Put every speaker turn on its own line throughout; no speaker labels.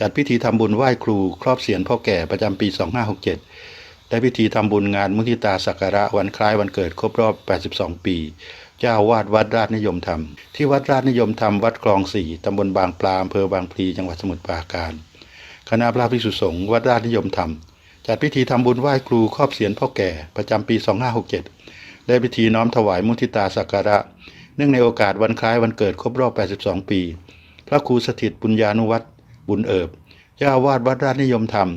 จัดพิธีทำบุญไหว้ครูครอบเสียรพ่อแก่ประจำปี 2567 ได้พิธีทำบุญงานมุทิตาสักการะวันคล้ายวันเกิดครบรอบ 82 ปี เจ้าวาดวัดราชนิยมธรรม ที่วัดราชนิยมธรรมวัดคลองสี่ตำบลบางปลาอำเภอบางพลีจังหวัดสมุทรปราการ คณะพระภิกษุสงฆ์วัดราชนิยมธรรม จัดพิธีทำบุญไหว้ครูครอบเสียรพ่อแก่ประจำปี 2567 ได้พิธีน้อมถวายมุทิตาสักการะ เนื่องในโอกาสวันคล้ายวันเกิดครบรอบ 82 ปี พระครูสถิตปุญญานุวัตร บุญเอิบเจ้าวาสวัดราชนิยมธรรม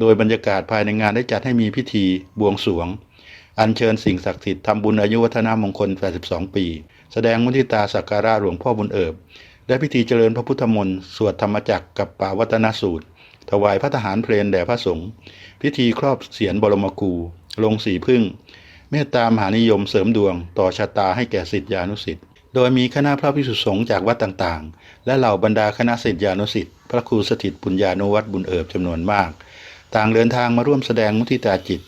โดยบรรยากาศภายในงานได้จัดให้มีพิธีบวงสวง อัญเชิญสิ่งศักดิ์สิทธิ์ทำบุญอายุวัฒนามงคล 82 ปี แสดงมุทิตาสักการะหลวงพ่อบุญเอิบได้พิธีเจริญพระพุทธมนต์สวดธรรมจักรกับป่าวัตนสูตร ถวายพระทหารเพลนแด่พระสงฆ์พิธีครอบเสียรบรมครูลงสีพึ่ง เมตตามหานิยมเสริมดวง ต่อชะตาให้แก่สิทธิานุสิทธิ์โดยมีคณะพระภิกษุสงฆ์จากวัดต่างๆ และเหล่าบรรดาคณะสิทธิานุสิทธิ์ พระครูสถิตปุญญานุวัตรบุญเอิบจำนวนมาก ต่างเดินทางมาร่วมแสดงมุทิตาจิต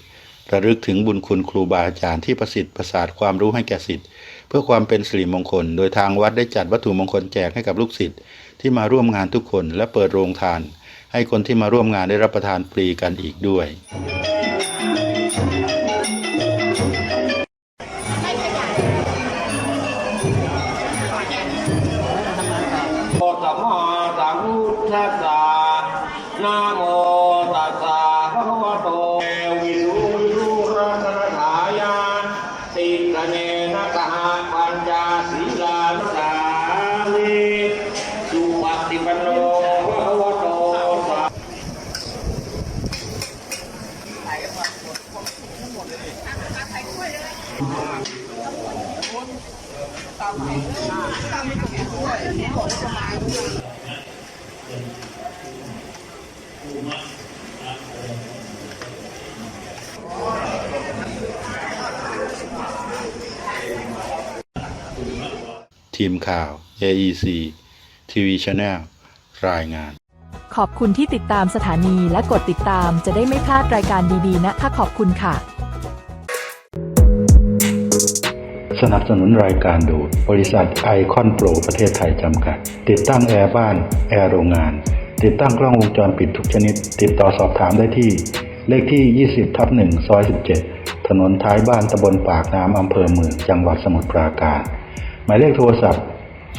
ระลึกถึงบุญคุณครูบาอาจารย์ที่ประสิทธิ์ประสาทความรู้ให้แก่สิทธิ์เพื่อความเป็นสิริมงคล โดยทางวัดได้จัดวัตถุมงคลแจกให้กับลูกศิษย์ที่มาร่วมงานทุกคนและเปิดโรงทาน ให้คนที่มาร่วมงานได้รับประทานฟรีกันอีกด้วย
นะโมตัสสะภะคะวะโตเอวิรุวิรุรัตนถายาติตเนนะกหะปัญจศีลานุสามิสุปฏิปันโนภะคะวะโตสา
ทีมข่าว AEC TV Channel รายงาน
ขอบคุณที่ติดตามสถานีและกดติดตามจะได้ไม่พลาดรายการดีๆ นะคะขอบคุณค่ะ
สนับสนุนรายการโดยบริษัทไอคอนโปรประเทศไทยจำกัด ติดตั้งแอร์บ้าน แอร์โรงงาน ติดตั้งกล้องวงจรปิดทุกชนิด ติดต่อสอบถามได้ที่ เลขที่ 20ทับ1ซอย 17 ถนนท้ายบ้านตำบลปากน้ำอำเภอเมืองจังหวัดสมุทรปราการ หมายเลขโทรศัพท์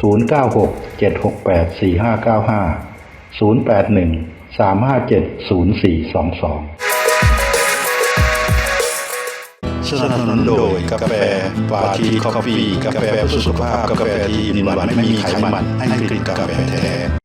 096 768 4595 081 357 0422 สนับสนุนโดยกาแฟปาทีคอฟฟี่กาแฟเพื่อสุขภาพ กาแฟที่มีหวานไม่มีไขมันให้กลิ่นกาแฟแท้